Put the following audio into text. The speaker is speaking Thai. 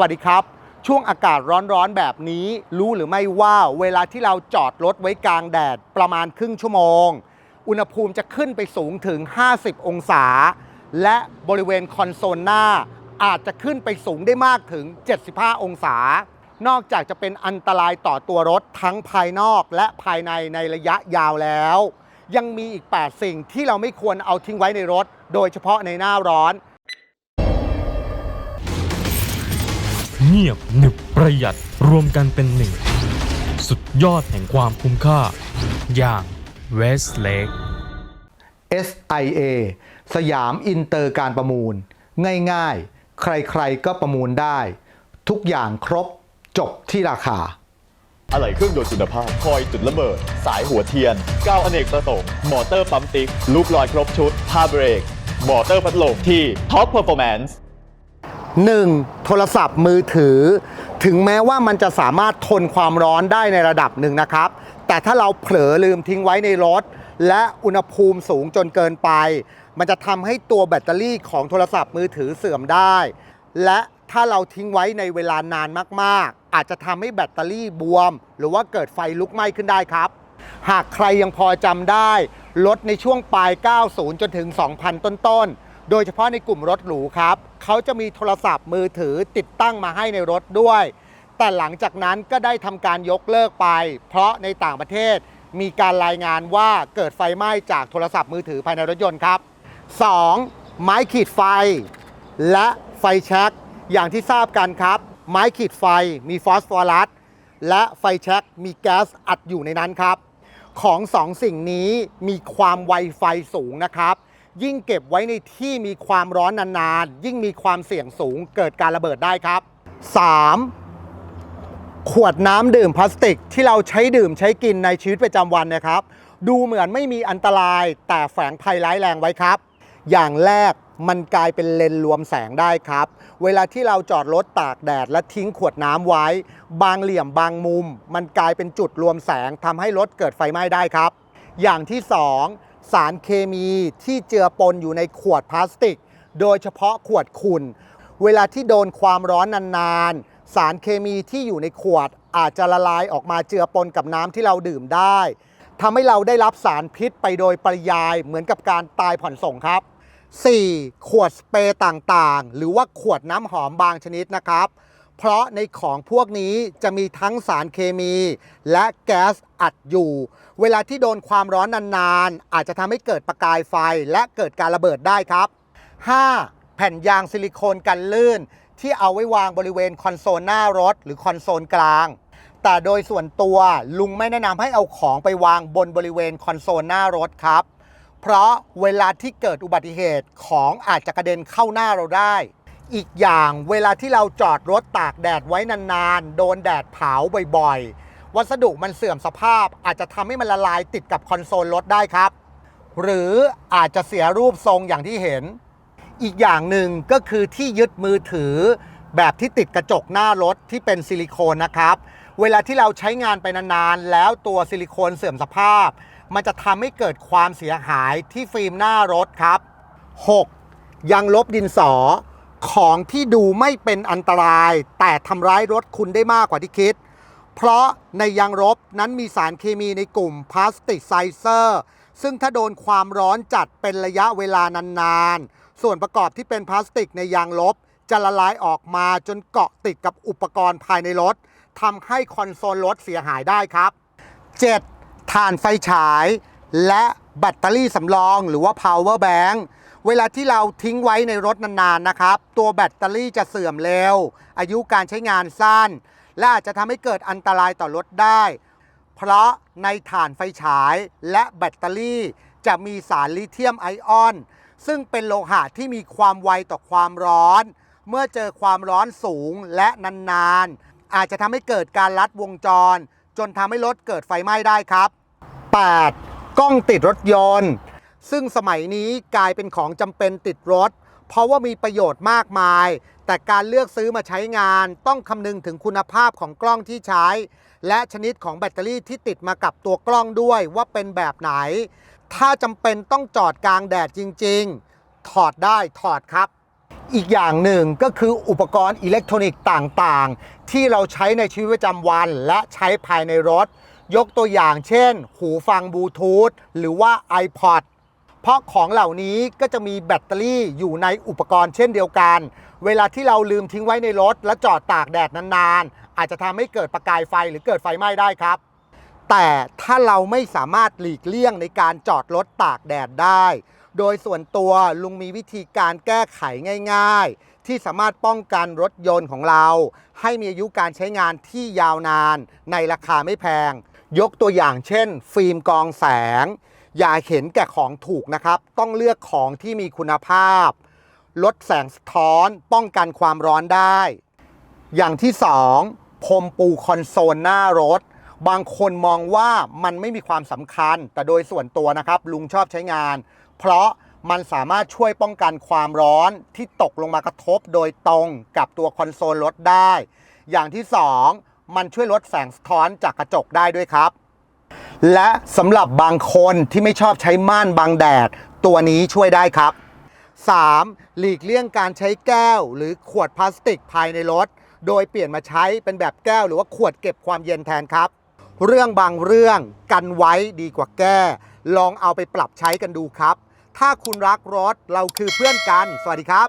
วัสดีครับ ช่วงอากาศร้อนๆแบบนี้ รู้หรือไม่ว่าเวลาที่เราจอดรถไว้กลางแดดประมาณครึ่งชั่วโมง อุณหภูมิจะขึ้นไปสูงถึง 50 องศา และบริเวณคอนโซลหน้า อาจจะขึ้นไปสูงได้มากถึง 75 องศา นอกจากจะเป็นอันตรายต่อตัวรถทั้งภายนอกและภายในในระยะยาวแล้ว ยังมีอีก 8 สิ่งที่เราไม่ควรเอาทิ้งไว้ในรถ โดยเฉพาะในหน้าร้อน งียบหนึบประหยัดรวมกันเป็นหนึ่ง สุดยอดแห่งความคุ้มค่า อย่าง Westlake SIA สยามอินเตอร์การประมูล ง่ายๆ ใครๆก็ประมูลได้ ทุกอย่างครบจบที่ราคา อะไหล่เครื่องยนต์คุณภาพ คอยจุดระเบิด สายหัวเทียนก้าวอเนกประสงค์มอเตอร์ปั๊มติ๊ก ลูกลอยครบชุดผ้าเบรก มอเตอร์พัดลมที่ Top Performance 1. โทรศัพท์มือถือ ถึงแม้ว่ามันจะสามารถทนความร้อนได้ในระดับหนึ่งนะครับ แต่ถ้าเราเผลอลืมทิ้งไว้ในรถ และอุณหภูมิสูงจนเกินไป มันจะทำให้ตัวแบตเตอรี่ของโทรศัพท์มือถือเสื่อมได้ และถ้าเราทิ้งไว้ในเวลานานมากๆ อาจจะทำให้แบตเตอรี่บวม หรือว่าเกิดไฟลุกไหม้ขึ้นได้ครับ หากใครยังพอจำได้ รถในช่วงปลาย 90 จนถึง 2,000 ต้นๆ โดยเฉพาะในกลุ่มรถหรูครับ เขาจะมีโทรศัพท์มือถือติดตั้งมาให้ในรถด้วย แต่หลังจากนั้นก็ได้ทำการยกเลิกไป เพราะในต่างประเทศมีการรายงานว่าเกิดไฟไหม้จากโทรศัพท์มือถือภายในรถยนต์ครับ 2. ไม้ขีดไฟ และไฟแช็กอย่างที่ทราบกันครับ ไม้ขีดไฟมีฟอสฟอรัสและไฟแช็กมีแก๊สอัดอยู่ในนั้นครับ ของสองสิ่งนี้มีความไวไฟสูงนะครับ ยิ่งเก็บไว้ในที่มีความร้อนนานๆ ยิ่งมีความเสี่ยงสูงเกิดการระเบิดได้ครับ 3. ขวดน้ำดื่มพลาสติกที่เราใช้ดื่มใช้กินในชีวิตประจำวันนะครับ ดูเหมือนไม่มีอันตรายแต่แฝงภัยร้ายแรงไว้ครับ อย่างแรกมันกลายเป็นเลนรวมแสงได้ครับ เวลาที่เราจอดรถตากแดดและทิ้งขวดน้ำไว้ บางเหลี่ยมบางมุม มันกลายเป็นจุดรวมแสงทำให้รถเกิดไฟไหม้ได้ครับ อย่างที่2 สารเคมีที่เจือปนอยู่ในขวดพลาสติก โดยเฉพาะขวดขุ่นเวลาที่โดนความร้อนนานๆ สารเคมีที่อยู่ในขวดอาจจะละลายออกมาเจือปนกับน้ำที่เราดื่มได้ทำให้เราได้รับสารพิษไปโดยปริยายเหมือนกับการตายผ่อนส่งครับ 4. ขวดสเปรย์ต่างๆ หรือว่าขวดน้ำหอมบางชนิดนะครับ เพราะในของพวกนี้จะมีทั้งสารเคมี และแก๊สอัดอยู่ เวลาที่โดนความร้อนนานๆ อาจจะทำให้เกิดประกายไฟและเกิดการระเบิดได้ครับ 5. แผ่นยางซิลิโคนกันลื่น ที่เอาไว้วางบริเวณคอนโซลหน้ารถ หรือคอนโซลกลาง แต่โดยส่วนตัวลุงไม่แนะนำให้เอาของไปวางบนบริเวณคอนโซลหน้ารถครับ เพราะเวลาที่เกิดอุบัติเหตุของอาจจะกระเด็นเข้าหน้าเราได้ อีกอย่างเวลาที่เราจอดรถตากแดดไว้นานๆ โดนแดดเผาบ่อยๆ วัสดุมันเสื่อมสภาพอาจจะทำให้มันละลายติดกับคอนโซลรถได้ครับ หรืออาจจะเสียรูปทรงอย่างที่เห็น อีกอย่างหนึ่งก็คือที่ยึดมือถือ แบบที่ติดกระจกหน้ารถที่เป็นซิลิโคนนะครับ เวลาที่เราใช้งานไปนานๆ แล้วตัวซิลิโคนเสื่อมสภาพ มันจะทำให้เกิดความเสียหายที่ฟิล์มหน้ารถครับ 6. ยางลบดินสอ ของที่ดูไม่เป็นอันตราย แต่ทำร้ายรถคุณได้มากกว่าที่คิด เพราะในยางลบนั้นมีสารเคมีในกลุ่มพลาสติกไซเซอร์ซึ่งถ้าโดนความร้อนจัดเป็นระยะเวลานานๆ ส่วนประกอบที่เป็นพลาสติกในยางลบ จะละลายออกมาจนเกาะติดกับอุปกรณ์ภายในรถทำให้คอนโซลรถเสียหายได้ครับ 7. ถ่านไฟฉาย และแบตเตอรี่สำรองหรือว่า power bank เวลาที่เราทิ้งไว้ในรถนานๆนะครับ ตัวแบตเตอรี่จะเสื่อมเร็ว อายุการใช้งานสั้น และอาจจะทำให้เกิดอันตรายต่อรถได้ เพราะในถ่านไฟฉายและแบตเตอรี่ จะมีสารลิเธียมไอออน ซึ่งเป็นโลหะที่มีความไวต่อความร้อน เมื่อเจอความร้อนสูงและนานๆ อาจจะทำให้เกิดการลัดวงจร จนทำให้รถเกิดไฟไหม้ได้ครับ 8. กล้องติดรถยนต์ ซึ่งสมัยนี้กลายเป็นของจำเป็นติดรถ เพราะว่ามีประโยชน์มากมาย แต่การเลือกซื้อมาใช้งาน ต้องคำนึงถึงคุณภาพของกล้องที่ใช้ และชนิดของแบตเตอรี่ที่ติดมากับตัวกล้องด้วยว่าเป็นแบบไหน ถ้าจำเป็นต้องจอดกลางแดดจริง ๆ ถอดได้ถอดครับอีกอย่างหนึ่งก็คืออุปกรณ์อิเล็กทรอนิกส์ต่างๆ ที่เราใช้ในชีวิตประจำวันและใช้ภายในรถ ยกตัวอย่างเช่น หูฟังบลูทูธหรือว่า iPod เพราะของเหล่านี้ก็จะมีแบตเตอรี่อยู่ในอุปกรณ์เช่นเดียวกัน เวลาที่เราลืมทิ้งไว้ในรถ และจอดตากแดดนานๆ อาจจะทำให้เกิดประกายไฟหรือเกิดไฟไหม้ได้ครับ แต่ถ้าเราไม่สามารถหลีกเลี่ยงในการจอดรถตากแดดได้ โดยส่วนตัวลุงมีวิธีการแก้ไขง่าย ๆ ที่สามารถป้องกันรถยนต์ของเรา ให้มีอายุการใช้งานที่ยาวนาน ในราคาไม่แพง ยกตัวอย่างเช่น ฟิล์มกองแสง อย่าเห็นแก่ของถูกนะครับ ต้องเลือกของที่มีคุณภาพ ลดแสงสะท้อนป้องกันความร้อนได้ อย่างที่2พรมปูคอนโซลหน้ารถ บางคนมองว่ามันไม่มีความสำคัญ แต่โดยส่วนตัวนะครับ ลุงชอบใช้งาน เพราะมันสามารถช่วยป้องกันความร้อนที่ตกลงมากระทบโดยตรงกับตัวคอนโซลรถได้ อย่างที่2มันช่วยลดแสงสะท้อนจากกระจกได้ด้วยครับ และสำหรับบางคนที่ไม่ชอบใช้ม่านบังแดด ตัวนี้ช่วยได้ครับ 3. หลีกเลี่ยงการใช้แก้ว หรือขวดพลาสติกภายในรถ โดยเปลี่ยนมาใช้เป็นแบบแก้วหรือว่าขวดเก็บความเย็นแทนครับ เรื่องบางเรื่องกันไว้ดีกว่าแก้ ลองเอาไปปรับใช้กันดูครับ ถ้าคุณรักรถเราคือเพื่อนกัน สวัสดีครับ